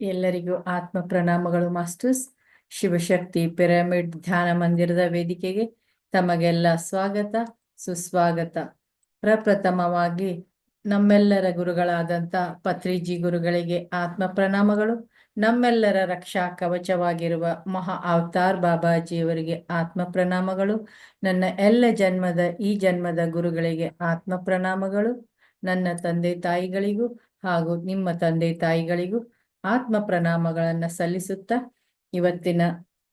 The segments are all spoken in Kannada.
ಎಲ್ಲರಿಗೂ ಆತ್ಮ ಪ್ರಣಾಮಗಳು, ಮಾಸ್ಟರ್ಸ್. ಶಿವಶಕ್ತಿ ಪಿರಮಿಡ್ ಧ್ಯಾನ ಮಂದಿರದ ವೇದಿಕೆಗೆ ತಮಗೆಲ್ಲ ಸ್ವಾಗತ, ಸುಸ್ವಾಗತ. ಪ್ರಪ್ರಥಮವಾಗಿ ನಮ್ಮೆಲ್ಲರ ಗುರುಗಳಾದಂಥ ಪತ್ರಿಜಿ ಗುರುಗಳಿಗೆ ಆತ್ಮ ಪ್ರಣಾಮಗಳು. ನಮ್ಮೆಲ್ಲರ ರಕ್ಷಾ ಕವಚವಾಗಿರುವ ಮಹಾ ಅವತಾರ್ ಬಾಬಾಜಿಯವರಿಗೆ ಆತ್ಮ ಪ್ರಣಾಮಗಳು. ನನ್ನ ಎಲ್ಲ ಜನ್ಮದ, ಈ ಜನ್ಮದ ಗುರುಗಳಿಗೆ ಆತ್ಮ ಪ್ರಣಾಮಗಳು. ನನ್ನ ತಂದೆ ತಾಯಿಗಳಿಗೂ ಹಾಗೂ ನಿಮ್ಮ ತಂದೆ ತಾಯಿಗಳಿಗೂ ಆತ್ಮ ಪ್ರಣಾಮಗಳನ್ನ ಸಲ್ಲಿಸುತ್ತಾ ಇವತ್ತಿನ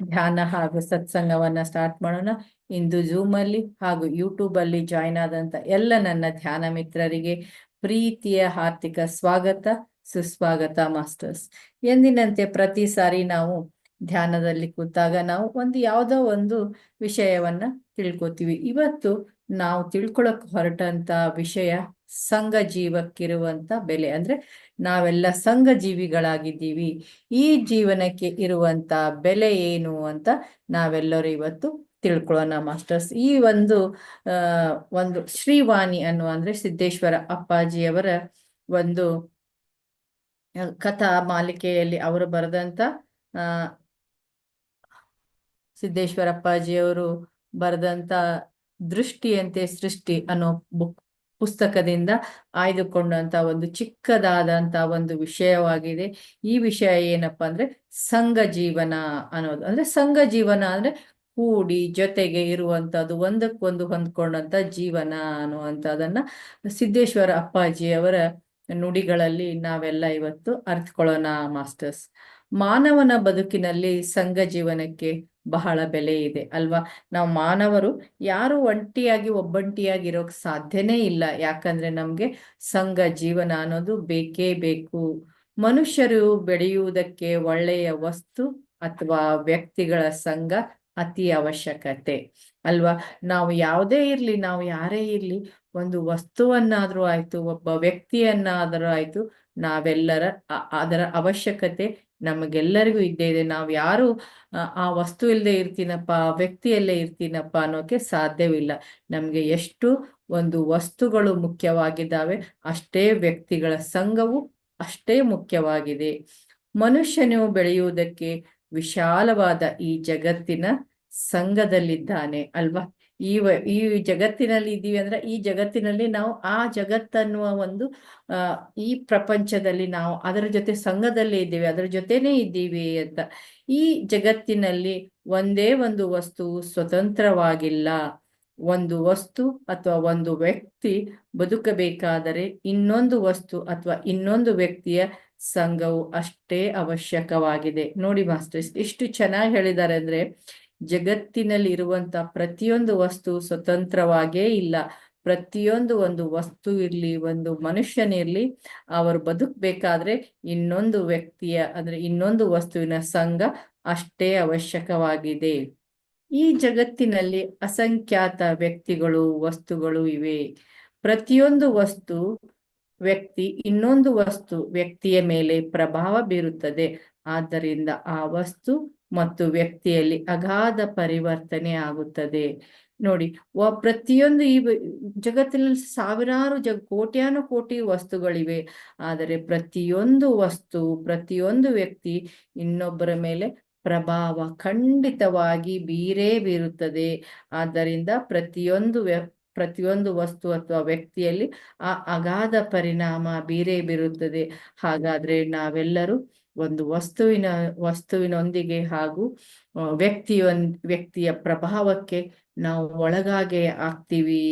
ಧ್ಯಾನ ಹಾಗೂ ಸತ್ಸಂಗವನ್ನ ಸ್ಟಾರ್ಟ್ ಮಾಡೋಣ. ಇಂದು ಜೂಮ್ ಅಲ್ಲಿ ಹಾಗೂ ಯೂಟ್ಯೂಬ್ ಅಲ್ಲಿ ಜಾಯ್ನ್ ಆದಂತ ಎಲ್ಲ ನನ್ನ ಧ್ಯಾನ ಮಿತ್ರರಿಗೆ ಪ್ರೀತಿಯ ಹಾರ್ದಿಕ ಸ್ವಾಗತ, ಸುಸ್ವಾಗತ ಮಾಸ್ಟರ್ಸ್. ಎಂದಿನಂತೆ ಪ್ರತಿ ಸಾರಿ ನಾವು ಧ್ಯಾನದಲ್ಲಿ ಕೂತಾಗ ನಾವು ಒಂದು ಯಾವುದೋ ಒಂದು ವಿಷಯವನ್ನ ತಿಳ್ಕೊತೀವಿ. ಇವತ್ತು ನಾವು ತಿಳ್ಕೊಳಕ್ ಹೊರಟಂತ ವಿಷಯ ಸಂಘ ಜೀವಕ್ಕಿರುವಂತ ಬೆಲೆ. ಅಂದ್ರೆ ನಾವೆಲ್ಲ ಸಂಘ ಜೀವಿಗಳಾಗಿದ್ದೀವಿ ಈ ಜೀವನಕ್ಕೆ ಇರುವಂತ ಬೆಲೆ ಏನು ಅಂತ ನಾವೆಲ್ಲರೂ ಇವತ್ತು ತಿಳ್ಕೊಳ್ಳೋಣ ಮಾಸ್ಟರ್ಸ್. ಈ ಒಂದು ಒಂದು ಶ್ರೀವಾಣಿ ಅನ್ನುವ ಅಂದ್ರೆ ಸಿದ್ದೇಶ್ವರ ಅಪ್ಪಾಜಿಯವರ ಒಂದು ಕಥಾ ಮಾಲಿಕೆಯಲ್ಲಿ ಅವರು ಬರೆದಂತ ಸಿದ್ದೇಶ್ವರ ಅಪ್ಪಾಜಿಯವರು ಬರೆದಂತ ದೃಷ್ಟಿಯಂತೆ ಸೃಷ್ಟಿ ಅನ್ನೋ ಬುಕ್ ಪುಸ್ತಕದಿಂದ ಆಯ್ದುಕೊಂಡಂತ ಒಂದು ಚಿಕ್ಕದಾದಂತ ಒಂದು ವಿಷಯವಾಗಿದೆ. ಈ ವಿಷಯ ಏನಪ್ಪಾ ಅಂದ್ರೆ ಸಂಘ ಜೀವನ ಅನ್ನೋದು. ಅಂದ್ರೆ ಸಂಘ ಜೀವನ ಅಂದ್ರೆ ಕೂಡಿ ಜೊತೆಗೆ ಇರುವಂತದ್ದು ಒಂದಕ್ಕೊಂದು ಹೊಂದ್ಕೊಂಡಂತ ಜೀವನ ಅನ್ನುವಂಥದ್ದನ್ನ ಸಿದ್ದೇಶ್ವರ ಅಪ್ಪಾಜಿಯವರ ನುಡಿಗಳಲ್ಲಿ ನಾವೆಲ್ಲ ಇವತ್ತು ಅರ್ಥಕೊಳ್ಳೋಣ ಮಾಸ್ಟರ್ಸ್. ಮಾನವನ ಬದುಕಿನಲ್ಲಿ ಸಂಘ ಜೀವನಕ್ಕೆ ಬಹಳ ಬೆಲೆ ಇದೆ, ಅಲ್ವಾ? ನಾವು ಮಾನವರು ಯಾರು ಒಂಟಿಯಾಗಿ ಒಬ್ಬಂಟಿಯಾಗಿ ಇರೋಕ್ ಸಾಧ್ಯನೇ ಇಲ್ಲ. ಯಾಕಂದ್ರೆ ನಮ್ಗೆ ಸಂಘ ಜೀವನ ಅನ್ನೋದು ಬೇಕೇ ಬೇಕು. ಮನುಷ್ಯರು ಬೆಳೆಯುವುದಕ್ಕೆ ಒಳ್ಳೆಯ ವಸ್ತು ಅಥವಾ ವ್ಯಕ್ತಿಗಳ ಸಂಘ ಅತಿ ಅವಶ್ಯಕತೆ, ಅಲ್ವಾ? ನಾವು ಯಾವುದೇ ಇರ್ಲಿ, ನಾವು ಯಾರೇ ಇರ್ಲಿ, ಒಂದು ವಸ್ತುವನ್ನಾದ್ರೂ ಆಯ್ತು, ಒಬ್ಬ ವ್ಯಕ್ತಿಯನ್ನಾದರೂ ಆಯ್ತು, ನಾವೆಲ್ಲರ ಅದರ ಅವಶ್ಯಕತೆ ನಮಗೆಲ್ಲರಿಗೂ ಇದ್ದೇ ಇದೆ. ನಾವು ಯಾರು, ಆ ವಸ್ತು ಇಲ್ಲದೆ ಇರ್ತೀನಪ್ಪ ವ್ಯಕ್ತಿಯಲ್ಲೇ ಇರ್ತೀನಪ್ಪ ಅನ್ನೋಕೆ ಸಾಧ್ಯವಿಲ್ಲ. ನಮ್ಗೆ ಎಷ್ಟು ಒಂದು ವಸ್ತುಗಳು ಮುಖ್ಯವಾಗಿದ್ದಾವೆ, ಅಷ್ಟೇ ವ್ಯಕ್ತಿಗಳ ಸಂಘವು ಅಷ್ಟೇ ಮುಖ್ಯವಾಗಿದೆ. ಮನುಷ್ಯನು ಬೆಳೆಯುವುದಕ್ಕೆ ವಿಶಾಲವಾದ ಈ ಜಗತ್ತಿನ ಸಂಘದಲ್ಲಿದ್ದಾನೆ, ಅಲ್ವಾ? ಈ ಈ ಜಗತ್ತಿನಲ್ಲಿ ಇದ್ದೀವಿ ಅಂದ್ರೆ ಈ ಜಗತ್ತಿನಲ್ಲಿ ನಾವು ಆ ಜಗತ್ತನ್ನುವ ಒಂದು ಈ ಪ್ರಪಂಚದಲ್ಲಿ ನಾವು ಅದರ ಜೊತೆ ಸಂಘದಲ್ಲೇ ಇದ್ದೀವಿ, ಅದರ ಜೊತೆನೇ ಇದ್ದೀವಿ ಅಂತ. ಈ ಜಗತ್ತಿನಲ್ಲಿ ಒಂದೇ ಒಂದು ವಸ್ತು ಸ್ವತಂತ್ರವಾಗಿಲ್ಲ. ಒಂದು ವಸ್ತು ಅಥವಾ ಒಂದು ವ್ಯಕ್ತಿ ಬದುಕಬೇಕಾದರೆ ಇನ್ನೊಂದು ವಸ್ತು ಅಥವಾ ಇನ್ನೊಂದು ವ್ಯಕ್ತಿಯ ಸಂಘವು ಅಷ್ಟೇ ಅವಶ್ಯಕವಾಗಿದೆ. ನೋಡಿ ಮಾಸ್ಟರ್ಸ್ ಎಷ್ಟು ಚೆನ್ನಾಗಿ ಹೇಳಿದ್ದಾರೆ ಅಂದ್ರೆ ಜಗತ್ತಿನಲ್ಲಿ ಇರುವಂತ ಪ್ರತಿಯೊಂದು ವಸ್ತು ಸ್ವತಂತ್ರವಾಗೇ ಇಲ್ಲ. ಪ್ರತಿಯೊಂದು ಒಂದು ವಸ್ತು ಇರ್ಲಿ, ಒಂದು ಮನುಷ್ಯನಿರ್ಲಿ ಅವರು ಬದುಕ್ಬೇಕಾದ್ರೆ ಇನ್ನೊಂದು ವ್ಯಕ್ತಿಯ, ಅಂದ್ರೆ ಇನ್ನೊಂದು ವಸ್ತುವಿನ ಸಂಘ ಅಷ್ಟೇ ಅವಶ್ಯಕವಾಗಿದೆ. ಈ ಜಗತ್ತಿನಲ್ಲಿ ಅಸಂಖ್ಯಾತ ವ್ಯಕ್ತಿಗಳು, ವಸ್ತುಗಳು ಇವೆ. ಪ್ರತಿಯೊಂದು ವಸ್ತು ವ್ಯಕ್ತಿ, ಇನ್ನೊಂದು ವಸ್ತು ವ್ಯಕ್ತಿಯ ಮೇಲೆ ಪ್ರಭಾವ ಬೀರುತ್ತದೆ. ಆದ್ದರಿಂದ ಆ ವಸ್ತು ಮತ್ತು ವ್ಯಕ್ತಿಯಲ್ಲಿ ಅಗಾಧ ಪರಿವರ್ತನೆ ಆಗುತ್ತದೆ. ನೋಡಿ ಪ್ರತಿಯೊಂದು ಈ ಜಗತ್ತಿನಲ್ಲಿ ಸಾವಿರಾರು ಜ, ಕೋಟ್ಯಾನು ಕೋಟಿ ವಸ್ತುಗಳಿವೆ. ಆದರೆ ಪ್ರತಿಯೊಂದು ವಸ್ತು, ಪ್ರತಿಯೊಂದು ವ್ಯಕ್ತಿ ಇನ್ನೊಬ್ಬರ ಮೇಲೆ ಪ್ರಭಾವ ಖಂಡಿತವಾಗಿ ಬೀರೇ ಬೀರುತ್ತದೆ. ಆದ್ದರಿಂದ ಪ್ರತಿಯೊಂದು ವ್ಯ, ಪ್ರತಿಯೊಂದು ವಸ್ತು ಅಥವಾ ವ್ಯಕ್ತಿಯಲ್ಲಿ ಆ ಅಗಾಧ ಪರಿಣಾಮ ಬೀರೇ ಬೀರುತ್ತದೆ. ಹಾಗಾದ್ರೆ ನಾವೆಲ್ಲರೂ ಒಂದು ವಸ್ತುವಿನ, ವಸ್ತುವಿನೊಂದಿಗೆ ಹಾಗೂ ವ್ಯಕ್ತಿಯೊಂದ್ ವ್ಯಕ್ತಿಯ ಪ್ರಭಾವಕ್ಕೆ ನಾವು ಒಳಗಾಗೆ ಆಗ್ತೀವಿ,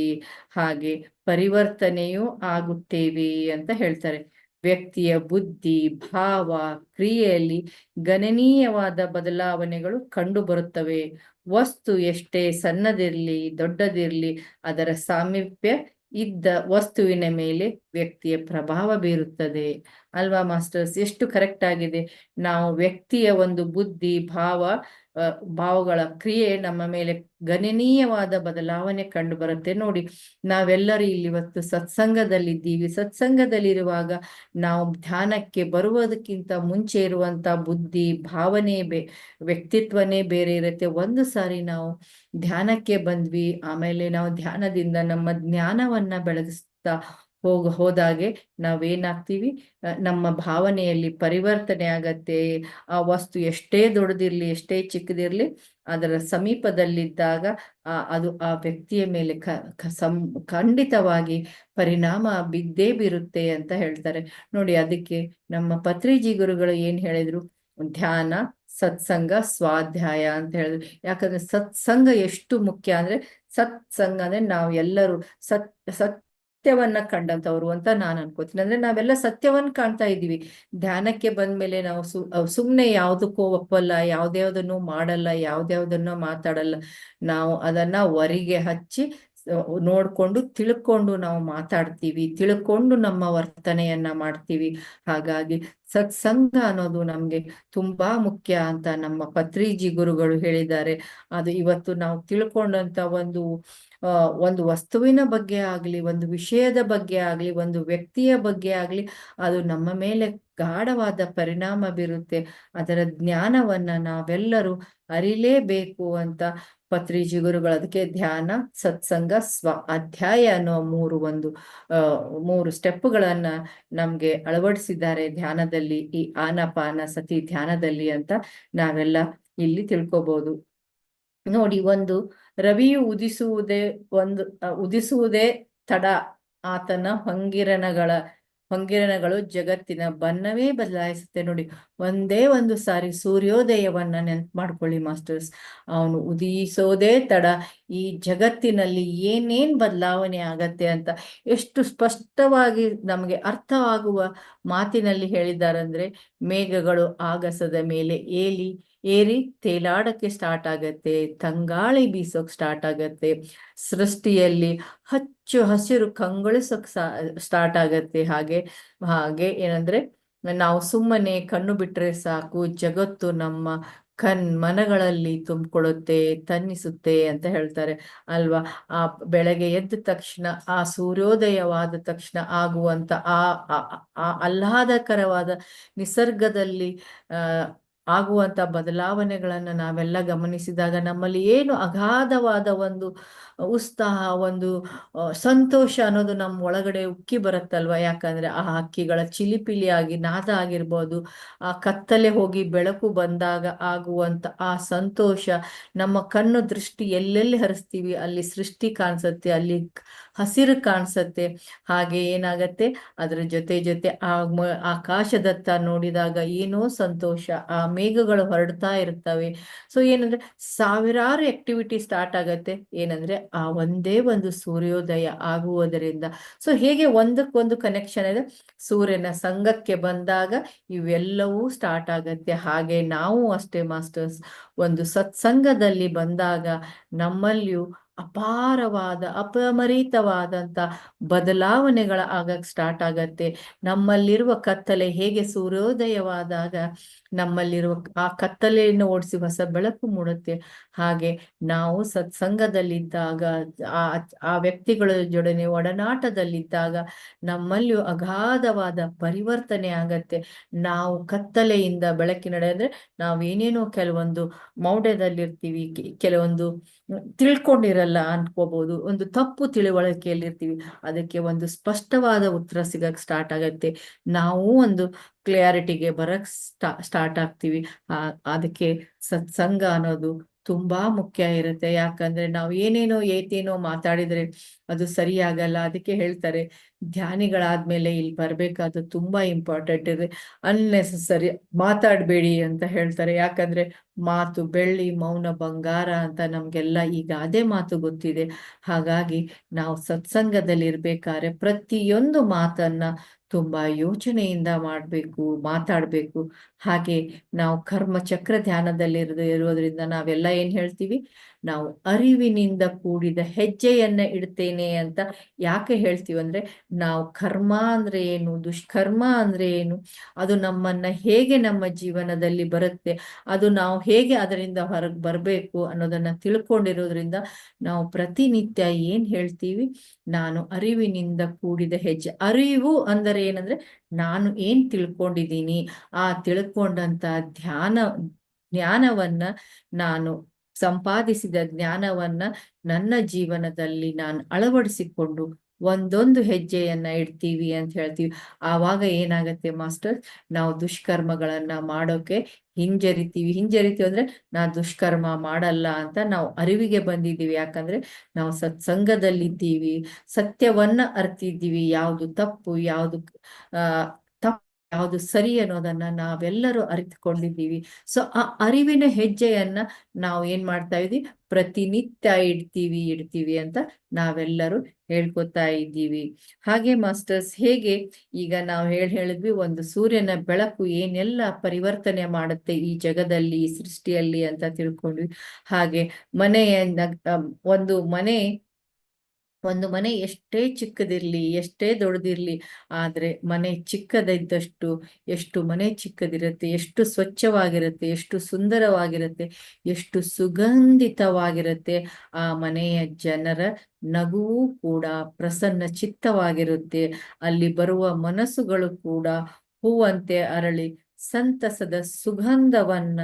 ಹಾಗೆ ಪರಿವರ್ತನೆಯೂ ಆಗುತ್ತೇವೆ ಅಂತ ಹೇಳ್ತಾರೆ. ವ್ಯಕ್ತಿಯ ಬುದ್ಧಿ, ಭಾವ, ಕ್ರಿಯೆಯಲ್ಲಿ ಗಣನೀಯವಾದ ಬದಲಾವಣೆಗಳು ಕಂಡುಬರುತ್ತವೆ ವಸ್ತು ಎಷ್ಟೇ ಸಣ್ಣದಿರಲಿ, ದೊಡ್ಡದಿರಲಿ, ಅದರ ಸಾಮೀಪ್ಯ ಇದ್ದ ವಸ್ತುವಿನ ಮೇಲೆ ವ್ಯಕ್ತಿಯ ಪ್ರಭಾವ ಬೀರುತ್ತದೆ. ಅಲ್ವಾ ಮಾಸ್ಟರ್ಸ್? ಎಷ್ಟು ಕರೆಕ್ಟ್ ಆಗಿದೆ. ನಾವು ವ್ಯಕ್ತಿಯ ಒಂದು ಬುದ್ಧಿ, ಭಾವ ಭಾವಗಳ ಕ್ರಿಯೆ ನಮ್ಮ ಮೇಲೆ ಗಣನೀಯವಾದ ಬದಲಾವಣೆ ಕಂಡು ಬರುತ್ತೆ. ನೋಡಿ, ನಾವೆಲ್ಲರೂ ಇಲ್ಲಿ ಇವತ್ತು ಸತ್ಸಂಗದಲ್ಲಿದ್ದೀವಿ. ಸತ್ಸಂಗದಲ್ಲಿರುವಾಗ ನಾವು ಧ್ಯಾನಕ್ಕೆ ಬರುವುದಕ್ಕಿಂತ ಮುಂಚೆ ಇರುವಂತ ಬುದ್ಧಿ, ಭಾವನೆ ಬೇ, ವ್ಯಕ್ತಿತ್ವನೇ ಬೇರೆ ಇರುತ್ತೆ. ಒಂದು ಸಾರಿ ನಾವು ಧ್ಯಾನಕ್ಕೆ ಬಂದ್ವಿ. ಆಮೇಲೆ ನಾವು ಧ್ಯಾನದಿಂದ ನಮ್ಮ ಜ್ಞಾನವನ್ನ ಬೆಳಗಿಸ್ತಾ ಹೋಗ, ಹೋದಾಗೆ ನಾವೇನಾಗ್ತೀವಿ? ನಮ್ಮ ಭಾವನೆಯಲ್ಲಿ ಪರಿವರ್ತನೆ ಆಗತ್ತೆ. ಆ ವಸ್ತು ಎಷ್ಟೇ ದೊಡ್ಡದಿರ್ಲಿ, ಎಷ್ಟೇ ಚಿಕ್ಕದಿರ್ಲಿ, ಅದರ ಸಮೀಪದಲ್ಲಿದ್ದಾಗ ಆ, ಅದು ಆ ವ್ಯಕ್ತಿಯ ಮೇಲೆ ಕ ಸಂ, ಖಂಡಿತವಾಗಿ ಪರಿಣಾಮ ಬಿದ್ದೇ ಬೀರುತ್ತೆ ಅಂತ ಹೇಳ್ತಾರೆ. ನೋಡಿ, ಅದಕ್ಕೆ ನಮ್ಮ ಪತ್ರಿಜಿ ಗುರುಗಳು ಏನ್ ಹೇಳಿದ್ರು? ಧ್ಯಾನ, ಸತ್ಸಂಗ, ಸ್ವಾಧ್ಯಾಯ ಅಂತ ಹೇಳಿದ್ರು. ಯಾಕಂದ್ರೆ ಸತ್ಸಂಗ ಎಷ್ಟು ಮುಖ್ಯ ಅಂದ್ರೆ, ಸತ್ಸಂಗ ಅಂದ್ರೆ ನಾವು ಎಲ್ಲರೂ ಸತ್ ಸತ್ಯವನ್ನ ಕಂಡಂತವ್ರು ಅಂತ ನಾನು ಅನ್ಕೋತೀನಿ. ಅಂದ್ರೆ ನಾವೆಲ್ಲ ಸತ್ಯವನ್ನ ಕಾಣ್ತಾ ಇದೀವಿ ಧ್ಯಾನಕ್ಕೆ ಬಂದ್ಮೇಲೆ ನಾವು ಸು ಸುಮ್ನೆ ಯಾವ್ದಕ್ಕೂ ಒಪ್ಪಲ್ಲ, ಯಾವ್ದ್ಯಾವ್ದನ್ನು ಮಾಡಲ್ಲ, ಯಾವ್ದ್ಯಾವ್ದನ್ನ ಮಾತಾಡಲ್ಲ. ನಾವು ಅದನ್ನ ವರಿಗೆ ಹಚ್ಚಿ ನೋಡ್ಕೊಂಡು ತಿಳ್ಕೊಂಡು ನಾವು ಮಾತಾಡ್ತೀವಿ, ತಿಳ್ಕೊಂಡು ನಮ್ಮ ವರ್ತನೆಯನ್ನ ಮಾಡ್ತೀವಿ. ಹಾಗಾಗಿ ಸತ್ಸಂಗ ಅನ್ನೋದು ನಮ್ಗೆ ತುಂಬಾ ಮುಖ್ಯ ಅಂತ ನಮ್ಮ ಪತ್ರಿಜಿ ಗುರುಗಳು ಹೇಳಿದ್ದಾರೆ. ಅದು ಇವತ್ತು ನಾವು ತಿಳ್ಕೊಂಡಂತ ಒಂದು ಒಂದು ವಸ್ತುವಿನ ಬಗ್ಗೆ ಆಗ್ಲಿ, ಒಂದು ವಿಷಯದ ಬಗ್ಗೆ ಆಗ್ಲಿ, ಒಂದು ವ್ಯಕ್ತಿಯ ಬಗ್ಗೆ ಆಗ್ಲಿ, ಅದು ನಮ್ಮ ಮೇಲೆ ಗಾಢವಾದ ಪರಿಣಾಮ ಬೀರುತ್ತೆ. ಅದರ ಜ್ಞಾನವನ್ನ ನಾವೆಲ್ಲರೂ ಅರಿಲೇಬೇಕು ಅಂತ ಪತ್ರಿಜಿ ಗುರುಗಳು ಅದಕ್ಕೆ ಧ್ಯಾನ, ಸತ್ಸಂಗ, ಸ್ವ. ಅಧ್ಯಾಯ ಅನ್ನೋ ಮೂರು ಒಂದು ಮೂರು ಸ್ಟೆಪ್ಗಳನ್ನ ನಮ್ಗೆ ಅಳವಡಿಸಿದ್ದಾರೆ ಧ್ಯಾನದಲ್ಲಿ. ಈ ಆನಪಾನ, ಸತಿ ಧ್ಯಾನದಲ್ಲಿ ಅಂತ ನಾವೆಲ್ಲ ಇಲ್ಲಿ ತಿಳ್ಕೊಬಹುದು ನೋಡಿ, ಒಂದು, ರವಿಯು ಉದಿಸುವುದೇ ಒಂದು ಉದಿಸುವುದೇ ತಡ. ಆತನ ಹೊಂಗಿರಣಗಳ ಹೊಂಗಿರಣಗಳು ಜಗತ್ತಿನ ಬಣ್ಣವೇ ಬದಲಾಯಿಸುತ್ತೆ ನೋಡಿ. ಒಂದೇ ಒಂದು ಸಾರಿ ಸೂರ್ಯೋದಯವನ್ನ ನೆನ್ಪು ಮಾಡ್ಕೊಳ್ಳಿ ಮಾಸ್ಟರ್ಸ್. ಅವನು ಉದಿಸೋದೇ ತಡ. ಈ ಜಗತ್ತಿನಲ್ಲಿ ಏನೇನ್ ಬದಲಾವಣೆ ಆಗತ್ತೆ ಅಂತ ಎಷ್ಟು ಸ್ಪಷ್ಟವಾಗಿ ನಮಗೆ ಅರ್ಥವಾಗುವ ಮಾತಿನಲ್ಲಿ ಹೇಳಿದಾರಂದ್ರೆ ಮೇಘಗಳು ಆಗಸದ ಮೇಲೆ ಏಲಿ ಏರಿ ತೇಲಾಡಕ್ಕೆ ಸ್ಟಾರ್ಟ್ ಆಗತ್ತೆ, ತಂಗಾಳಿ ಬೀಸೋಕ್ ಸ್ಟಾರ್ಟ್ ಆಗತ್ತೆ. ಸೃಷ್ಟಿಯಲ್ಲಿ ಹಚ್ಚು ಹಸಿರು ಕಂಗೊಳಿಸೋಕ್ ಸ್ಟಾರ್ಟ್ ಆಗತ್ತೆ. ಹಾಗೆ ಹಾಗೆ ಏನಂದ್ರೆ, ನಾವು ಸುಮ್ಮನೆ ಕಣ್ಣು ಬಿಟ್ರೆ ಸಾಕು, ಜಗತ್ತು ನಮ್ಮ ಕಣ್ ಮನಗಳಲ್ಲಿ ತುಂಬಿಕೊಳ್ಳುತ್ತೆ, ತನ್ನಿಸುತ್ತೆ ಅಂತ ಹೇಳ್ತಾರೆ ಅಲ್ವಾ? ಆ ಬೆಳಗ್ಗೆ ಎದ್ದ ತಕ್ಷಣ, ಆ ಸೂರ್ಯೋದಯವಾದ ತಕ್ಷಣ ಆಗುವಂತ ಆ ಆಹ್ಲಾದಕರವಾದ ನಿಸರ್ಗದಲ್ಲಿ ಆಗುವಂತ ಬದಲಾವಣೆಗಳನ್ನ ನಾವೆಲ್ಲ ಗಮನಿಸಿದಾಗ ನಮ್ಮಲ್ಲಿ ಏನು ಅಗಾಧವಾದ ಒಂದು ಉತ್ಸಾಹ, ಒಂದು ಸಂತೋಷ ಅನ್ನೋದು ನಮ್ಮ ಒಳಗಡೆ ಉಕ್ಕಿ ಬರುತ್ತಲ್ವಾ? ಯಾಕಂದ್ರೆ ಆ ಹಕ್ಕಿಗಳ ಚಿಲಿಪಿಲಿಯಾಗಿ ನಾದ ಆಗಿರ್ಬೋದು, ಆ ಕತ್ತಲೆ ಹೋಗಿ ಬೆಳಕು ಬಂದಾಗ ಆಗುವಂತ ಆ ಸಂತೋಷ ನಮ್ಮ ಕಣ್ಣು ದೃಷ್ಟಿ ಎಲ್ಲೆಲ್ಲಿ ಹರಿಸ್ತೀವಿ? ಅಲ್ಲಿ ಸೃಷ್ಟಿ ಕಾಣಿಸುತ್ತೆ, ಅಲ್ಲಿ ಹಸಿರು ಕಾಣಿಸುತ್ತೆ. ಹಾಗೆ ಏನಾಗತ್ತೆ? ಅದ್ರ ಜೊತೆ ಜೊತೆ ಆ ಆಕಾಶದತ್ತ ನೋಡಿದಾಗ ಏನೋ ಸಂತೋಷ, ಆ ಮೇಘಗಳು ಹೊರಡ್ತಾ ಇರ್ತವೆ. ಸೊ ಏನಂದ್ರೆ ಸಾವಿರಾರು ಆಕ್ಟಿವಿಟಿ ಸ್ಟಾರ್ಟ್ ಆಗತ್ತೆ. ಏನಂದ್ರೆ ಆ ಒಂದೇ ಒಂದು ಸೂರ್ಯೋದಯ ಆಗುವುದರಿಂದ. ಸೊ ಹೇಗೆ ಒಂದಕ್ಕೊಂದು ಕನೆಕ್ಷನ್ ಇದೆ? ಸೂರ್ಯನ ಸಂಘಕ್ಕೆ ಬಂದಾಗ ಇವೆಲ್ಲವೂ ಸ್ಟಾರ್ಟ್ ಆಗತ್ತೆ. ಹಾಗೆ ನಾವು ಅಷ್ಟೇ ಮಾಸ್ಟರ್ಸ್ ಒಂದು ಸತ್ಸಂಗದಲ್ಲಿ ಬಂದಾಗ ನಮ್ಮಲ್ಲಿಯೂ ಅಪಾರವಾದ, ಅಪಮರಿತವಾದಂತ ಬದಲಾವಣೆಗಳ ಆಗಕ್ ಸ್ಟಾರ್ಟ್ ಆಗತ್ತೆ. ನಮ್ಮಲ್ಲಿರುವ ಕತ್ತಲೆ ಹೇಗೆ ಸೂರ್ಯೋದಯವಾದಾಗ ನಮ್ಮಲ್ಲಿರುವ ಆ ಕತ್ತಲೆಯನ್ನು ಓಡಿಸಿ ಹೊಸ ಬೆಳಕು ಮೂಡುತ್ತೆ. ಹಾಗೆ ನಾವು ಸತ್ಸಂಗದಲ್ಲಿದ್ದಾಗ, ಆ ಆ ವ್ಯಕ್ತಿಗಳ ಜೊಡನೆ ಒಡನಾಟದಲ್ಲಿದ್ದಾಗ ನಮ್ಮಲ್ಲಿಯೂ ಅಗಾಧವಾದ ಪರಿವರ್ತನೆ ಆಗತ್ತೆ. ನಾವು ಕತ್ತಲೆಯಿಂದ ಬೆಳಕಿನಡೆ ಅಂದ್ರೆ ನಾವೇನೇನೋ ಕೆಲವೊಂದು ಮೌಢ್ಯದಲ್ಲಿರ್ತೀವಿ ಕೆಲವೊಂದು ಕೆಲವೊಂದು ತಿಳ್ಕೊಂಡಿರಲ್ಲ ಅನ್ಕೋಬಹುದು ಒಂದು ತಪ್ಪು ತಿಳುವಳಿಕೆಯಲ್ಲಿ ಇರ್ತೀವಿ ಅದಕ್ಕೆ ಒಂದು ಸ್ಪಷ್ಟವಾದ ಉತ್ತರ ಸಿಗಕ್ ಸ್ಟಾರ್ಟ್ ಆಗತ್ತೆ. ನಾವು ಒಂದು ಕ್ಲಿಯಾರಿಟಿಗೆ ಬರಕ್ ಸ್ಟಾ ಸ್ಟಾರ್ಟ್ ಆಗ್ತೀವಿ. ಅದಕ್ಕೆ ಸತ್ಸಂಗ ಅನ್ನೋದು ತುಂಬಾ ಮುಖ್ಯ ಇರುತ್ತೆ. ಯಾಕಂದ್ರೆ ನಾವು ಏನೇನೋ ಏತೇನೋ ಮಾತಾಡಿದ್ರೆ ಅದು ಸರಿಯಾಗಲ್ಲ, ಅದಕ್ಕೆ ಹೇಳ್ತಾರೆ, ಧ್ಯಾನಿಗಳಾದ್ಮೇಲೆ ಇಲ್ಲಿ ಬರ್ಬೇಕಾದ ತುಂಬಾ ಇಂಪಾರ್ಟೆಂಟ್ ಇದೆ ಅನ್ನೆಸೆಸರಿ ಮಾತಾಡ್ಬೇಡಿ ಅಂತ ಹೇಳ್ತಾರೆ. ಯಾಕಂದ್ರೆ ಮಾತು ಬೆಳ್ಳಿ, ಮೌನ, ಬಂಗಾರ ಅಂತ ನಮ್ಗೆಲ್ಲ ಈಗ ಅದೇ ಮಾತು ಗೊತ್ತಿದೆ. ಹಾಗಾಗಿ ನಾವು ಸತ್ಸಂಗದಲ್ಲಿ ಇರ್ಬೇಕಾದ್ರೆ ಪ್ರತಿಯೊಂದು ಮಾತನ್ನ ತುಂಬಾ ಯೋಚನೆಯಿಂದ ಮಾಡಬೇಕು ಮಾತಾಡಬೇಕು. ಹಾಗೆ ನಾವು ಕರ್ಮ ಚಕ್ರ ಧ್ಯಾನದಲ್ಲಿ ಇರೋದು ಇರೋದ್ರಿಂದ ನಾವೆಲ್ಲ ಏನ್ ಹೇಳ್ತೀವಿ? ನಾವು ಅರಿವಿನಿಂದ ಕೂಡಿದ ಹೆಜ್ಜೆಯನ್ನ ಇಡ್ತೇನೆ ಅಂತ ಯಾಕೆ ಹೇಳ್ತೀವಿ ಅಂದ್ರೆ ನಾವು ಕರ್ಮ ಅಂದ್ರೆ ಏನು, ದುಷ್ಕರ್ಮ ಅಂದ್ರೆ ಏನು, ಅದು ನಮ್ಮನ್ನ ಹೇಗೆ ನಮ್ಮ ಜೀವನದಲ್ಲಿ ಬರುತ್ತೆ, ಅದು ನಾವು ಹೇಗೆ ಅದರಿಂದ ಹೊರಗೆ ಬರ್ಬೇಕು ಅನ್ನೋದನ್ನ ತಿಳ್ಕೊಂಡಿರೋದ್ರಿಂದ ನಾವು ಪ್ರತಿನಿತ್ಯ ಏನ್ ಹೇಳ್ತೀವಿ, ನಾನು ಅರಿವಿನಿಂದ ಕೂಡಿದ ಹೆಜ್ಜೆ. ಅರಿವು ಅಂದರೆ ಏನಂದ್ರೆ ನಾನು ಏನ್ ತಿಳ್ಕೊಂಡಿದ್ದೀನಿ, ಆ ತಿಳ್ಕೊಂಡಂತ ಧ್ಯಾನ, ಜ್ಞಾನವನ್ನ ನಾನು ಸಂಪಾದಿಸಿದ ಜ್ಞಾನವನ್ನ ನನ್ನ ಜೀವನದಲ್ಲಿ ನಾನು ಅಳವಡಿಸಿಕೊಂಡು ಒಂದೊಂದು ಹೆಜ್ಜೆಯನ್ನ ಇಡ್ತೀವಿ ಅಂತ ಹೇಳ್ತೀವಿ. ಆವಾಗ ಏನಾಗತ್ತೆ ಮಾಸ್ಟರ್, ನಾವು ದುಷ್ಕರ್ಮಗಳನ್ನ ಮಾಡೋಕೆ ಹಿಂಜರಿತೀವಿ. ಹಿಂಜರಿತೀವಿ ಅಂದ್ರೆ ನಾ ದುಷ್ಕರ್ಮ ಮಾಡಲ್ಲ ಅಂತ ನಾವು ಅರಿವಿಗೆ ಬಂದಿದ್ದೀವಿ. ಯಾಕಂದ್ರೆ ನಾವು ಸತ್ಸಂಗದಲ್ಲಿದ್ದೀವಿ. ಸತ್ಯವನ್ನ ಅರ್ತಿದ್ದೀವಿ. ಯಾವುದು ತಪ್ಪು, ಯಾವುದು ಯಾವುದು ಸರಿ ಅನ್ನೋದನ್ನ ನಾವೆಲ್ಲರೂ ಅರಿತುಕೊಂಡಿದ್ದೀವಿ. ಸೊ ಆ ಅರಿವಿನ ಹೆಜ್ಜೆಯನ್ನ ನಾವು ಏನ್ ಮಾಡ್ತಾ ಇದೀವಿ ಪ್ರತಿನಿತ್ಯ ಇಡ್ತೀವಿ ಇಡ್ತೀವಿ ಅಂತ ನಾವೆಲ್ಲರೂ ಹೇಳ್ಕೊತಾ ಇದ್ದೀವಿ. ಹಾಗೆ ಮಾಸ್ಟರ್ಸ್, ಹೇಗೆ ಈಗ ನಾವು ಹೇಳಿ ಹೇಳಿದ್ವಿ, ಒಂದು ಸೂರ್ಯನ ಬೆಳಕು ಏನೆಲ್ಲ ಪರಿವರ್ತನೆ ಮಾಡುತ್ತೆ ಈ ಜಗದಲ್ಲಿ ಸೃಷ್ಟಿಯಲ್ಲಿ ಅಂತ ತಿಳ್ಕೊಂಡ್ವಿ. ಹಾಗೆ ಮನೆಯ ಒಂದು ಮನೆ ಒಂದು ಮನೆ ಎಷ್ಟೇ ಚಿಕ್ಕದಿರ್ಲಿ, ಎಷ್ಟೇ ದೊಡ್ಡದಿರ್ಲಿ, ಆದ್ರೆ ಮನೆ ಚಿಕ್ಕದಿದ್ದಷ್ಟು, ಎಷ್ಟು ಮನೆ ಚಿಕ್ಕದಿರುತ್ತೆ, ಎಷ್ಟು ಸ್ವಚ್ಛವಾಗಿರುತ್ತೆ, ಎಷ್ಟು ಸುಂದರವಾಗಿರುತ್ತೆ, ಎಷ್ಟು ಸುಗಂಧಿತವಾಗಿರುತ್ತೆ, ಆ ಮನೆಯ ಜನರ ನಗುವು ಕೂಡ ಪ್ರಸನ್ನ ಚಿತ್ತವಾಗಿರುತ್ತೆ. ಅಲ್ಲಿ ಬರುವ ಮನಸ್ಸುಗಳು ಕೂಡ ಹೂವಂತೆ ಅರಳಿ ಸಂತಸದ ಸುಗಂಧವನ್ನ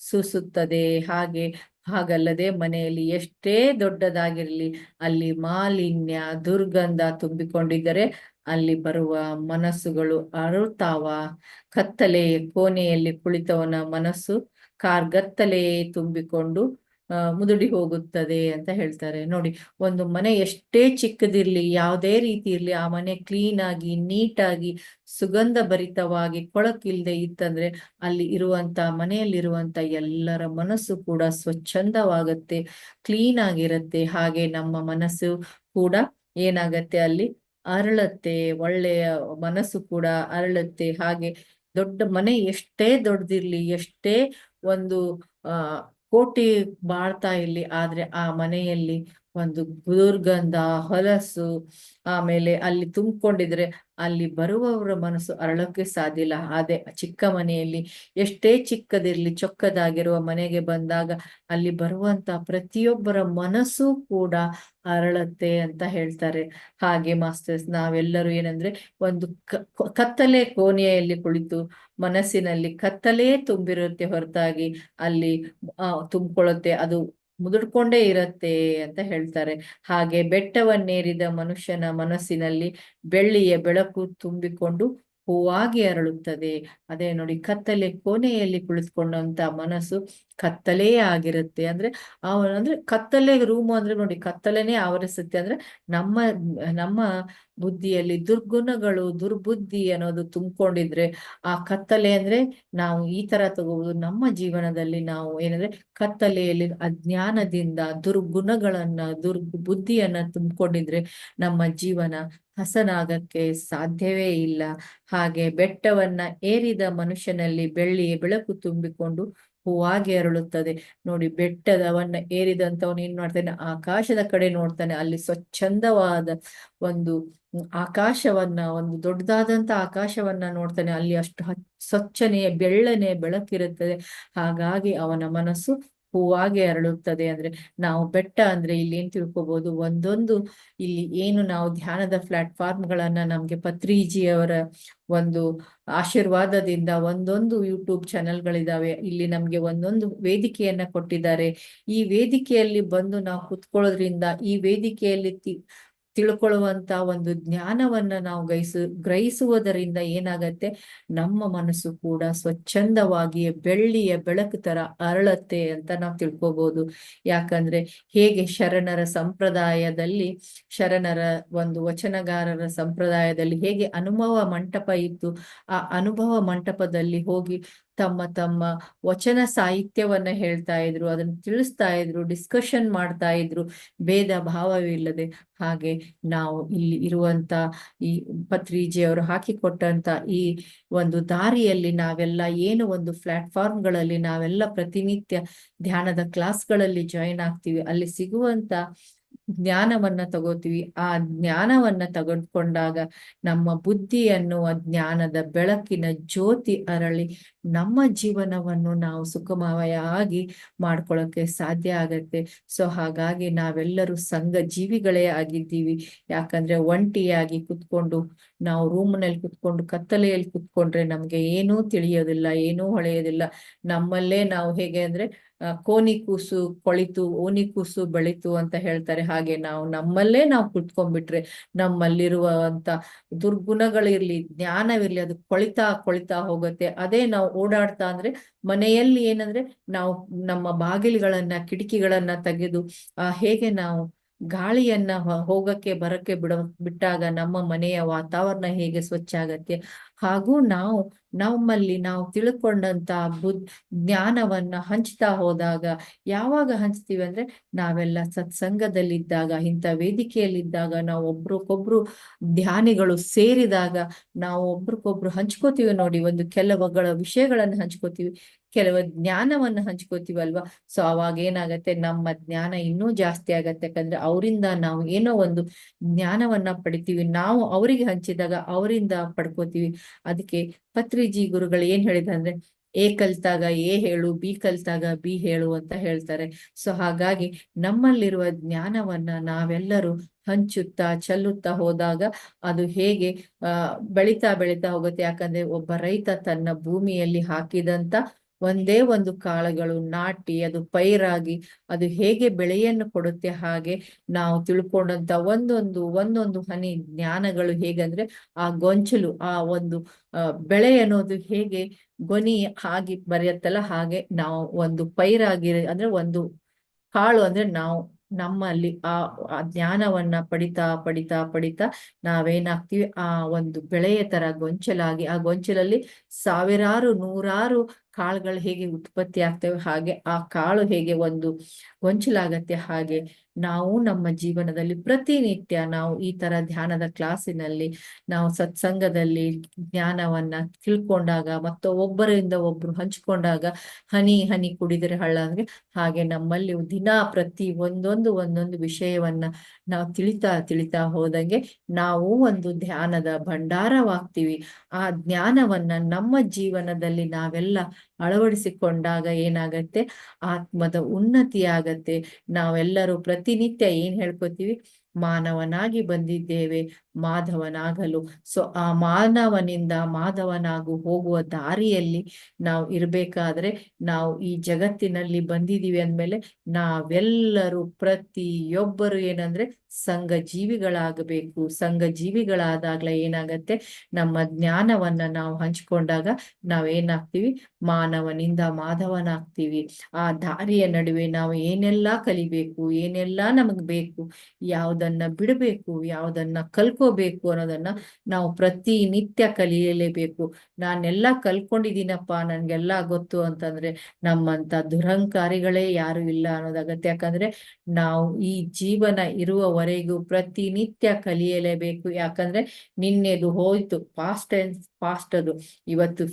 ಸೂಸುತ್ತದೆ. ಹಾಗೆ ಹಾಗಲ್ಲದೆ ಮನೆಯಲ್ಲಿ ಎಷ್ಟೇ ದೊಡ್ಡದಾಗಿರಲಿ, ಅಲ್ಲಿ ಮಾಲಿನ್ಯ, ದುರ್ಗಂಧ ತುಂಬಿಕೊಂಡಿದ್ದರೆ ಅಲ್ಲಿ ಬರುವ ಮನಸ್ಸುಗಳು ಅರುತಾವ ಕತ್ತಲೆ ಕೋಣೆಯಲ್ಲಿ ಕುಳಿತವನ ಮನಸ್ಸು ಕಾರ್ಗತ್ತಲೆಯೇ ತುಂಬಿಕೊಂಡು ಮುದುಡಿ ಹೋಗುತ್ತದೆ ಅಂತ ಹೇಳ್ತಾರೆ. ನೋಡಿ, ಒಂದು ಮನೆ ಎಷ್ಟೇ ಚಿಕ್ಕದಿರ್ಲಿ, ಯಾವುದೇ ರೀತಿ ಇರ್ಲಿ, ಆ ಮನೆ ಕ್ಲೀನ್ ಆಗಿ ನೀಟಾಗಿ ಸುಗಂಧ ಭರಿತವಾಗಿ ಕೊಳಕಿಲ್ದೆ ಇತ್ತಂದ್ರೆ ಅಲ್ಲಿ ಇರುವಂತ, ಮನೆಯಲ್ಲಿರುವಂತ ಎಲ್ಲರ ಮನಸ್ಸು ಕೂಡ ಸ್ವಚ್ಛಂದವಾಗತ್ತೆ ಕ್ಲೀನ್ ಆಗಿರುತ್ತೆ. ಹಾಗೆ ನಮ್ಮ ಮನಸ್ಸು ಕೂಡ ಏನಾಗತ್ತೆ ಅಲ್ಲಿ? ಅರಳತ್ತೆ, ಒಳ್ಳೆಯ ಮನಸ್ಸು ಕೂಡ ಅರಳುತ್ತೆ. ಹಾಗೆ ದೊಡ್ಡ ಮನೆ ಎಷ್ಟೇ ದೊಡ್ಡದಿರ್ಲಿ ಎಷ್ಟೇ ಒಂದು, ಆ ಕೋಟಿ ಬಾಳ್ತಾ ಇಲ್ಲಿ ಆದ್ರೆ ಆ ಮನೆಯಲ್ಲಿ ಒಂದು ದುರ್ಗಂಧ ಹೊಲಸು, ಆಮೇಲೆ ಅಲ್ಲಿ ತುಂಬಿಕೊಂಡಿದ್ರೆ ಅಲ್ಲಿ ಬರುವವರ ಮನಸ್ಸು ಅರಳಕ್ಕೆ ಸಾಧ್ಯ ಇಲ್ಲ. ಅದೇ ಚಿಕ್ಕ ಮನೆಯಲ್ಲಿ ಎಷ್ಟೇ ಚಿಕ್ಕದಿರ್ಲಿ, ಚೊಕ್ಕದಾಗಿರುವ ಮನೆಗೆ ಬಂದಾಗ ಅಲ್ಲಿ ಬರುವಂತ ಪ್ರತಿಯೊಬ್ಬರ ಮನಸ್ಸು ಕೂಡ ಅರಳತ್ತೆ ಅಂತ ಹೇಳ್ತಾರೆ. ಹಾಗೆ ಮಾಸ್ಟರ್ಸ್, ನಾವೆಲ್ಲರೂ ಏನಂದ್ರೆ ಒಂದು ಕತ್ತಲೆ ಕೋಣೆಯಲ್ಲಿ ಕುಳಿತು ಮನಸ್ಸಿನಲ್ಲಿ ಕತ್ತಲೆ ತುಂಬಿರುತ್ತೆ ಹೊರತಾಗಿ ಅಲ್ಲಿ ತುಂಬಿಕೊಳ್ಳುತ್ತೆ. ಅದು ಮುದುಡ್ಕೊಂಡೇ ಇರತ್ತೆ ಅಂತ ಹೇಳ್ತಾರೆ. ಹಾಗೆ ಬೆಟ್ಟವನ್ನೇರಿದ ಮನುಷ್ಯನ ಮನಸ್ಸಿನಲ್ಲಿ ಬೆಳ್ಳಿಯ ಬೆಳಕು ತುಂಬಿಕೊಂಡು ಹೂವಾಗಿ ಅರಳುತ್ತದೆ. ಅದೇ ನೋಡಿ ಕತ್ತಲೆ ಕೋಣೆಯಲ್ಲಿ ಕುಳಿತುಕೊಂಡಂತ ಮನಸ್ಸು ಕತ್ತಲೇ ಆಗಿರುತ್ತೆ. ಅಂದ್ರೆ ಅವ ಅಂದ್ರೆ ಕತ್ತಲೆ ರೂಮು ಅಂದ್ರೆ ನೋಡಿ ಕತ್ತಲೆನೇ ಆವರಿಸುತ್ತೆ. ಅಂದ್ರೆ ನಮ್ಮ ನಮ್ಮ ಬುದ್ಧಿಯಲ್ಲಿ ದುರ್ಗುಣಗಳು, ದುರ್ಬುದ್ಧಿ ಅನ್ನೋದು ತುಂಬಿಕೊಂಡಿದ್ರೆ ಆ ಕತ್ತಲೆ ಅಂದ್ರೆ ನಾವು ಈ ತರ ತಗೋಬಹುದು ನಮ್ಮ ಜೀವನದಲ್ಲಿ ನಾವು ಏನಂದ್ರೆ ಕತ್ತಲೆಯಲ್ಲಿ ಅಜ್ಞಾನದಿಂದ ದುರ್ಗುಣಗಳನ್ನ, ದುರ್ಬುದ್ಧಿಯನ್ನ ತುಂಬಿಕೊಂಡಿದ್ರೆ ನಮ್ಮ ಜೀವನ ಹಸನಾಗಕ್ಕೆ ಸಾಧ್ಯವೇ ಇಲ್ಲ. ಹಾಗೆ ಬೆಟ್ಟವನ್ನ ಏರಿದ ಮನುಷ್ಯನಲ್ಲಿ ಬೆಳ್ಳಿಯ ಬೆಳಕು ತುಂಬಿಕೊಂಡು ಹೂವಾಗಿ ಅರಳುತ್ತದೆ. ನೋಡಿ, ಬೆಟ್ಟದವನ್ನ ಏರಿದಂತವನು ಏನ್ ಮಾಡ್ತಾನೆ? ಆಕಾಶದ ಕಡೆ ನೋಡ್ತಾನೆ. ಅಲ್ಲಿ ಸ್ವಚ್ಛಂದವಾದ ಒಂದು ಆಕಾಶವನ್ನ, ಒಂದು ದೊಡ್ಡದಾದಂತ ಆಕಾಶವನ್ನ ನೋಡ್ತಾನೆ. ಅಲ್ಲಿ ಅಷ್ಟು ಸ್ವಚ್ಛನೆಯ ಬೆಳ್ಳನೆ ಬೆಳಕಿರುತ್ತದೆ. ಹಾಗಾಗಿ ಅವನ ಮನಸ್ಸು ಹೂವಾಗಿ ಅರಳುತ್ತದೆ ಅಂದ್ರೆ ನಾವು ಬೆಟ್ಟ ಅಂದ್ರೆ ಇಲ್ಲಿ ಏನ್ ತಿಳ್ಕೊಬಹುದು ಒಂದೊಂದು ಇಲ್ಲಿ ಏನು ನಾವು ಧ್ಯಾನದ ಪ್ಲಾಟ್ಫಾರ್ಮ್ ಗಳನ್ನ ನಮ್ಗೆ ಪತ್ರಿಜಿಯವರ ಒಂದು ಆಶೀರ್ವಾದದಿಂದ ಒಂದೊಂದು ಯೂಟ್ಯೂಬ್ ಚಾನೆಲ್ಗಳಿದಾವೆ. ಇಲ್ಲಿ ನಮ್ಗೆ ಒಂದೊಂದು ವೇದಿಕೆಯನ್ನ ಕೊಟ್ಟಿದ್ದಾರೆ. ಈ ವೇದಿಕೆಯಲ್ಲಿ ಬಂದು ನಾವು ಕುತ್ಕೊಳ್ಳೋದ್ರಿಂದ ಈ ವೇದಿಕೆಯಲ್ಲಿ ತಿಳ್ಕೊಳ್ಳುವಂತ ಒಂದು ಜ್ಞಾನವನ್ನ ನಾವು ಗೈಸು ಗ್ರಹಿಸುವುದರಿಂದ ಏನಾಗತ್ತೆ? ನಮ್ಮ ಮನಸ್ಸು ಕೂಡ ಸ್ವಚ್ಛಂದವಾಗಿ ಬೆಳ್ಳಿಯ ಬೆಳಕು ತರ ಅರಳತ್ತೆ ಅಂತ ನಾವು ತಿಳ್ಕೊಬಹುದು ಯಾಕಂದ್ರೆ ಹೇಗೆ ಶರಣರ ಸಂಪ್ರದಾಯದಲ್ಲಿ, ಶರಣರ ಒಂದು ವಚನಗಾರರ ಸಂಪ್ರದಾಯದಲ್ಲಿ ಹೇಗೆ ಅನುಭವ ಮಂಟಪ ಇತ್ತು, ಆ ಅನುಭವ ಮಂಟಪದಲ್ಲಿ ಹೋಗಿ ತಮ್ಮ ತಮ್ಮ ವಚನ ಸಾಹಿತ್ಯವನ್ನ ಹೇಳ್ತಾ ಇದ್ರು, ಅದನ್ನ ತಿಳಿಸ್ತಾ ಇದ್ರು ಡಿಸ್ಕಷನ್ ಮಾಡ್ತಾ ಇದ್ರು, ಭೇದ ಭಾವವಿಲ್ಲದೆ ಹಾಗೆ ನಾವು ಇಲ್ಲಿ ಇರುವಂತ ಈ ಪತ್ರಿಜಿಯವರು ಹಾಕಿಕೊಟ್ಟಂತ ಈ ಒಂದು ದಾರಿಯಲ್ಲಿ ನಾವೆಲ್ಲ ಏನು ಒಂದು ಪ್ಲಾಟ್ಫಾರ್ಮ್ಗಳಲ್ಲಿ ನಾವೆಲ್ಲ ಪ್ರತಿನಿತ್ಯ ಧ್ಯಾನದ ಕ್ಲಾಸ್ಗಳಲ್ಲಿ ಜಾಯಿನ್ ಆಗ್ತೀವಿ. ಅಲ್ಲಿ ಸಿಗುವಂತ ಜ್ಞಾನವನ್ನ ತಗೋತೀವಿ. ಆ ಜ್ಞಾನವನ್ನ ತಗೊಂಡ್ಕೊಂಡಾಗ ನಮ್ಮ ಬುದ್ಧಿ ಅನ್ನುವ ಜ್ಞಾನದ ಬೆಳಕಿನ ಜ್ಯೋತಿ ಅರಳಿ ನಮ್ಮ ಜೀವನವನ್ನು ನಾವು ಸುಖಮಯವಾಗಿ ಮಾಡ್ಕೊಳ್ಳೋಕೆ ಸಾಧ್ಯ ಆಗತ್ತೆ. ಸೊ, ಹಾಗಾಗಿ ನಾವೆಲ್ಲರೂ ಸಂಘ ಜೀವಿಗಳೇ ಆಗಿದ್ದೀವಿ. ಯಾಕಂದ್ರೆ ಒಂಟಿಯಾಗಿ ಕುತ್ಕೊಂಡು, ನಾವು ರೂಮ್ನಲ್ಲಿ ಕುತ್ಕೊಂಡು, ಕತ್ತಲೆಯಲ್ಲಿ ಕುತ್ಕೊಂಡ್ರೆ ನಮ್ಗೆ ಏನೂ ತಿಳಿಯೋದಿಲ್ಲ, ಏನೂ ಹೊಳೆಯೋದಿಲ್ಲ. ನಮ್ಮಲ್ಲೇ ನಾವು ಹೇಗೆ ಅಂದ್ರೆ ಕೋನಿ ಕೂಸು ಕೊಳಿತು ಓನಿ ಕೂಸು ಬೆಳಿತು ಅಂತ ಹೇಳ್ತಾರೆ. ಹಾಗೆ ನಾವು ನಮ್ಮಲ್ಲೇ ನಾವು ಕುತ್ಕೊಂಡ್ಬಿಟ್ರೆ ನಮ್ಮಲ್ಲಿರುವಂತ ದುರ್ಗುಣಗಳಿರ್ಲಿ, ಜ್ಞಾನವಿರ್ಲಿ, ಅದು ಕೊಳಿತಾ ಕೊಳಿತಾ ಹೋಗುತ್ತೆ. ಅದೇ ನಾವು ಓಡಾಡ್ತಾ ಅಂದ್ರೆ ಮನೆಯಲ್ಲಿ ಏನಂದ್ರೆ ನಾವು ನಮ್ಮ ಬಾಗಿಲುಗಳನ್ನ, ಕಿಟಕಿಗಳನ್ನ ತೆಗೆದು, ಆ, ಹೇಗೆ ನಾವು ಗಾಳಿಯನ್ನ ಹೋಗಕ್ಕೆ, ಬರಕ್ಕೆ ಬಿಡ ಬಿಟ್ಟಾಗ ನಮ್ಮ ಮನೆಯ ವಾತಾವರಣ ಹೇಗೆ ಸ್ವಚ್ಛ ಆಗತ್ತೆ ಹಾಗೂ ನಾವು, ನಮ್ಮಲ್ಲಿ ನಾವು ತಿಳ್ಕೊಂಡಂತ ಬುದ್, ಜ್ಞಾನವನ್ನ ಹಂಚ್ತಾ ಹೋದಾಗ, ಯಾವಾಗ ಹಂಚ್ತೀವಿ ಅಂದ್ರೆ, ನಾವೆಲ್ಲ ಸತ್ಸಂಗದಲ್ಲಿದ್ದಾಗ, ಇಂಥ ವೇದಿಕೆಯಲ್ಲಿದ್ದಾಗ, ನಾವು ಒಬ್ರಿಗೊಬ್ರು ಧ್ಯಾನಿಗಳು ಸೇರಿದಾಗ, ನಾವು ಒಬ್ರಿಗೊಬ್ರು ಹಂಚ್ಕೋತೀವಿ ನೋಡಿ, ಒಂದು ಕೆಲವುಗಳ ವಿಷಯಗಳನ್ನು ಹಂಚ್ಕೋತೀವಿ, ಕೆಲವ ಜ್ಞಾನವನ್ನ ಹಂಚ್ಕೋತೀವಲ್ವಾ ಸೊ, ಅವಾಗ ಏನಾಗತ್ತೆ, ನಮ್ಮ ಜ್ಞಾನ ಇನ್ನೂ ಜಾಸ್ತಿ ಆಗತ್ತೆ, ಯಾಕಂದ್ರೆ ಅವರಿಂದ ನಾವು ಏನೋ ಒಂದು ಜ್ಞಾನವನ್ನ ಪಡಿತೀವಿ, ನಾವು ಅವರಿಗೆ ಹಂಚಿದಾಗ ಅವರಿಂದ ಪಡ್ಕೋತೀವಿ. ಅದಕ್ಕೆ ಪತ್ರಿಜಿ ಗುರುಗಳು ಏನ್ ಹೇಳಿದ ಅಂದ್ರೆ, ಎ ಕಲ್ತಾಗ ಎ ಹೇಳು, ಬಿ ಕಲ್ತಾಗ ಬಿ ಹೇಳು ಅಂತ ಹೇಳ್ತಾರೆ. ಸೊ ಹಾಗಾಗಿ ನಮ್ಮಲ್ಲಿರುವ ಜ್ಞಾನವನ್ನ ನಾವೆಲ್ಲರೂ ಹಂಚುತ್ತಾ ಚೆಲ್ಲುತ್ತಾ ಹೋದಾಗ ಅದು ಹೇಗೆ ಬೆಳಿತಾ ಬೆಳಿತಾ ಹೋಗುತ್ತೆ. ಯಾಕಂದ್ರೆ ಒಬ್ಬ ರೈತ ತನ್ನ ಭೂಮಿಯಲ್ಲಿ ಹಾಕಿದಂತ ಒಂದೇ ಒಂದು ಕಾಳುಗಳು ನಾಟಿ, ಅದು ಪೈರಾಗಿ, ಅದು ಹೇಗೆ ಬೆಳೆಯನ್ನು ಕೊಡುತ್ತೆ ಹಾಗೆ ನಾವು ತಿಳ್ಕೊಂಡಂತ ಒಂದೊಂದು ಒಂದೊಂದು ಹನಿ ಜ್ಞಾನಗಳು ಹೇಗಂದ್ರೆ ಆ ಗೊಂಚಲು, ಆ ಒಂದು ಬೆಳೆ ಅನ್ನೋದು ಹೇಗೆ ಗೊನಿ ಆಗಿ ಬರೆಯತ್ತಲ್ಲ ಹಾಗೆ ನಾವು ಒಂದು ಪೈರಾಗಿ ಅಂದ್ರೆ ಒಂದು ಕಾಳು ಅಂದ್ರೆ ನಾವು ನಮ್ಮಲ್ಲಿ ಆ ಆ ಜ್ಞಾನವನ್ನ ಪಡಿತಾ ಪಡಿತಾ ಪಡಿತಾ ನಾವೇನಾಗ್ತೀವಿ? ಆ ಒಂದು ಬೆಳೆಯ ತರ ಗೊಂಚಲಾಗಿ, ಆ ಗೊಂಚಲಲ್ಲಿ ಸಾವಿರಾರು, ನೂರಾರು ಕಾಳುಗಳು ಹೇಗೆ ಉತ್ಪತ್ತಿ ಆಗ್ತವೆ ಹಾಗೆ ಆ ಕಾಳು ಹೇಗೆ ಒಂದು ಗೊಂಚಲಾಗತ್ತೆ ಹಾಗೆ ನಾವು ನಮ್ಮ ಜೀವನದಲ್ಲಿ ಪ್ರತಿನಿತ್ಯ ನಾವು ಈ ತರ ಧ್ಯಾನದ ಕ್ಲಾಸಿನಲ್ಲಿ ನಾವು ಸತ್ಸಂಗದಲ್ಲಿ ಜ್ಞಾನವನ್ನ ತಿಳ್ಕೊಂಡಾಗ ಮತ್ತು ಒಬ್ಬರಿಂದ ಒಬ್ರು ಹಂಚಿಕೊಂಡಾಗ ಹನಿ ಹನಿ ಕುಡಿದರೆ ಹಳ್ಳ ಅಂದ್ರೆ ಹಾಗೆ ನಮ್ಮಲ್ಲಿ ದಿನಾ ಪ್ರತಿ ಒಂದೊಂದು ಒಂದೊಂದು ವಿಷಯವನ್ನ ನಾವು ತಿಳಿತಾ ತಿಳಿತಾ ಹೋದಂಗೆ ನಾವು ಒಂದು ಧ್ಯಾನದ ಭಂಡಾರವಾಗ್ತೀವಿ. ಆ ಜ್ಞಾನವನ್ನ ನಮ್ಮ ಜೀವನದಲ್ಲಿ ನಾವೆಲ್ಲ ಅಳವಡಿಸಿಕೊಂಡಾಗ ಏನಾಗತ್ತೆ? ಆತ್ಮದ ಉನ್ನತಿ ಆಗತ್ತೆ ನಾವೆಲ್ಲರೂ ಪ್ರತಿನಿತ್ಯ ಏನ್ ಹೇಳ್ಕೊತೀವಿ? ಮಾನವನಾಗಿ ಬಂದಿದ್ದೇವೆ. ಮಾಧವನಾಗಲು. ಸೊ ಆ ಮಾನವನಿಂದ ಮಾಧವನಾಗು ಹೋಗುವ ದಾರಿಯಲ್ಲಿ ನಾವು ಇರಬೇಕಾದ್ರೆ ನಾವು ಈ ಜಗತ್ತಿನಲ್ಲಿ ಬಂದಿದೀವಿ ಅಂದಮೇಲೆ ನಾವೆಲ್ಲರೂ ಪ್ರತಿಯೊಬ್ಬರು ಏನಂದ್ರೆ ಸಂಘ ಜೀವಿಗಳಾಗಬೇಕು. ಸಂಘ ಜೀವಿಗಳಾದಾಗ್ಲೇ ಏನಾಗತ್ತೆ? ನಮ್ಮ ಜ್ಞಾನವನ್ನ ನಾವು ಹಂಚಿಕೊಂಡಾಗ ನಾವೇನಾಗ್ತೀವಿ? ಮಾನವನಿಂದ ಮಾಧವನಾಗ್ತೀವಿ. ಆ ದಾರಿಯ ನಡುವೆ ನಾವು ಏನೆಲ್ಲಾ ಕಲಿಬೇಕು? ಏನೆಲ್ಲಾ ನಮಗ್ ಬೇಕು? ಯಾವ್ದನ್ನ ಬಿಡಬೇಕು? ಯಾವ್ದನ್ನ ಕಲ್ಕೋಬೇಕು ಅನ್ನೋದನ್ನ ನಾವು ಪ್ರತಿನಿತ್ಯ ಕಲಿಯಲೇಬೇಕು. ನಾನೆಲ್ಲ ಕಲ್ಕೊಂಡಿದ್ದೀನಪ್ಪ ನನ್ಗೆಲ್ಲ ಗೊತ್ತು ಅಂತಂದ್ರೆ ನಮ್ಮಂತ ದುರಹಂಕಾರಿಗಳೇ ಯಾರು ಇಲ್ಲ ಅನ್ನೋದಾಗತ್ತೆ ಯಾಕಂದ್ರೆ ನಾವು ಈ ಜೀವನ ಇರುವವರೆಗೂ ಪ್ರತಿನಿತ್ಯ ಕಲಿಯಲೇಬೇಕು. ಯಾಕಂದ್ರೆ ನಿನ್ನೆದು ಹೋಯ್ತು. ಪಾಸ್ಟ್ ಪಾಸ್ಟ್ ಅದು ಇವತ್ತು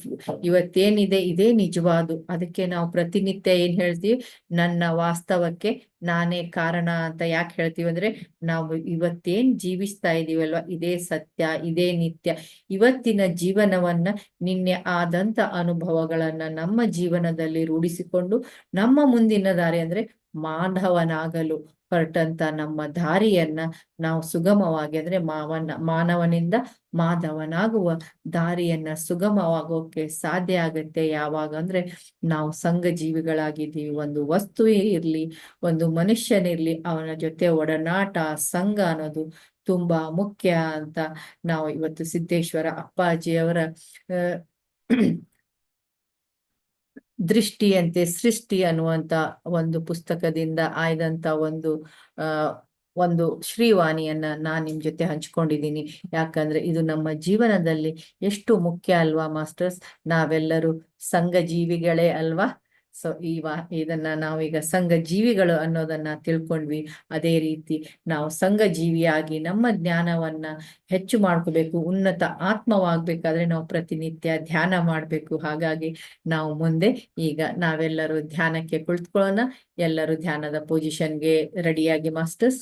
ಇವತ್ತೇನಿದೆ, ಇದೇ ನಿಜವಾದು. ಅದಕ್ಕೆ ನಾವು ಪ್ರತಿನಿತ್ಯ ಏನ್ ಹೇಳ್ತೀವಿ? ನನ್ನ ವಾಸ್ತವಕ್ಕೆ ನಾನೇ ಕಾರಣ ಅಂತ ಯಾಕೆ ಹೇಳ್ತೀವಿ ಅಂದ್ರೆ, ನಾವು ಇವತ್ತೇನ್ ಜೀವಿಸ್ತಾ ಇದೀವಲ್ವಾ? ಇದೇ ಸತ್ಯ, ಇದೇ ನಿತ್ಯ. ಇವತ್ತಿನ ಜೀವನವನ್ನ ನಿನ್ನೆ ಆದಂತ ಅನುಭವಗಳನ್ನ ನಮ್ಮ ಜೀವನದಲ್ಲಿ ರೂಢಿಸಿಕೊಂಡು, ನಮ್ಮ ಮುಂದಿನ ದಾರಿ ಅಂದ್ರೆ ಮಾನವನಾಗಲು. ಹೊರಟಂತ ನಮ್ಮ ದಾರಿಯನ್ನ ನಾವು ಸುಗಮವಾಗಿ ಅಂದ್ರೆ ಮಾವನ, ಮಾನವನಿಂದ ಮಾಧವನಾಗುವ ದಾರಿಯನ್ನ ಸುಗಮವಾಗೋಕೆ ಸಾಧ್ಯ ಆಗತ್ತೆ. ಯಾವಾಗ ಅಂದ್ರೆ ನಾವು ಸಂಘ ಜೀವಿಗಳಾಗಿದ್ದೀವಿ ಒಂದು ವಸ್ತುವೇ ಇರ್ಲಿ, ಒಂದು ಮನುಷ್ಯನಿರ್ಲಿ ಅವನ ಜೊತೆ ಒಡನಾಟ, ಸಂಘ ಅನ್ನೋದು ತುಂಬಾ ಮುಖ್ಯ ಅಂತ ನಾವು ಇವತ್ತು ಸಿದ್ದೇಶ್ವರ ಅಪ್ಪಾಜಿಯವರ ದೃಷ್ಟಿಯಂತೆ ಸೃಷ್ಟಿ ಅನ್ನುವಂತ ಒಂದು ಪುಸ್ತಕದಿಂದ ಆಯ್ದಂತ ಒಂದು ಒಂದು ಶ್ರೀವಾಣಿಯನ್ನ ನಾನ್ ನಿಮ್ ಜೊತೆ ಹಂಚ್ಕೊಂಡಿದ್ದೀನಿ. ಯಾಕಂದ್ರೆ ಇದು ನಮ್ಮ ಜೀವನದಲ್ಲಿ ಎಷ್ಟು ಮುಖ್ಯ ಅಲ್ವಾ ಮಾಸ್ಟರ್ಸ್? ನಾವೆಲ್ಲರೂ ಸಂಘ ಜೀವಿಗಳೇ ಅಲ್ವಾ? ಸೊ ಈ ವಾ, ಇದನ್ನ ನಾವೀಗ ಸಂಘ ಜೀವಿಗಳು ಅನ್ನೋದನ್ನ ತಿಳ್ಕೊಂಡ್ವಿ. ಅದೇ ರೀತಿ ನಾವು ಸಂಘ ಜೀವಿಯಾಗಿ ನಮ್ಮ ಜ್ಞಾನವನ್ನ ಹೆಚ್ಚು ಮಾಡ್ಕೋಬೇಕು, ಉನ್ನತ ಆತ್ಮವಾಗ್ಬೇಕಾದ್ರೆ ನಾವು ಪ್ರತಿನಿತ್ಯ ಧ್ಯಾನ ಮಾಡ್ಬೇಕು. ಹಾಗಾಗಿ ನಾವು ಮುಂದೆ ಈಗ ನಾವೆಲ್ಲರೂ ಧ್ಯಾನಕ್ಕೆ ಕುಳಿತುಕೊಳ್ಳೋಣ. ಎಲ್ಲರೂ ಧ್ಯಾನದ ಪೊಸಿಷನ್ಗೆ ರೆಡಿಯಾಗಿ ಮಾಸ್ಟರ್ಸ್